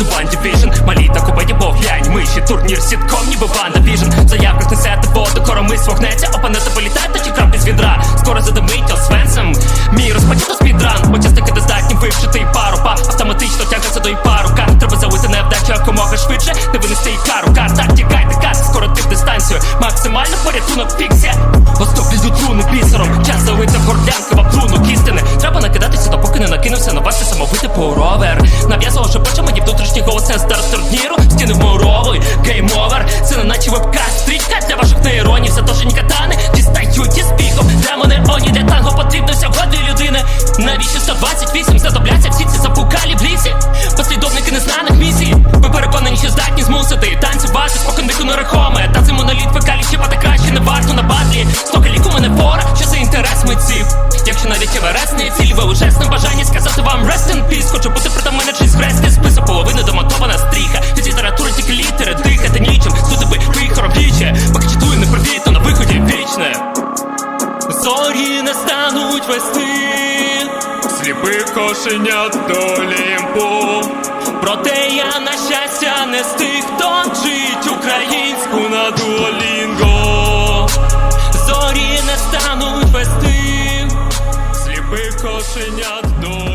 the one division. Малі та купеді поглянь, миші, турнір, сітком, ніби банда віжен В заявках несете воду, коромис вогнеться Опанети політайте чи крапки з відра. Скоро задимить Освенцем Мій розпочато спідран. Учасники не здатні вивчити і пару па Автоматично тягнеться до і пару Кар треба залити невдачу якомога швидше Не винести і кару. Карта, тікайте, кат, скоротив дистанцію. Максимально порятунок фіксія лізуть труни накинувся на ваші самовити поровер Нав'язував шепоче мені внутрішній голос не старт турніру. Стіни вмуровуй, гейм-овер Це не наче вебкаст, стрічка для ваших нейронів. Затожені катани дістають із піхом Демони, оні, для танго потрібно всього дві людини. Навіщо 128 задобляться всі ці запукалі в лісі? Послідовники незнаних місій. Ви переконані, що здатні змусити Танцювати спокон віку нерухоме. Та цей моноліт фекалі щипати краще не варто на батлі Якщо навіть Еверест не ціль, ви у бажанні сказати вам rest in peace. Хочу бути при мене чийсь хрестний список половини домонтована стріха. Від літератури тільки літери, дихати нічим. Тут би вихором віче, поки читую непривітно на виході вічне. Зорі не стануть вести. Сліпих кошенят до лімпу. Проте я на щастя не з тих, хто кошенят до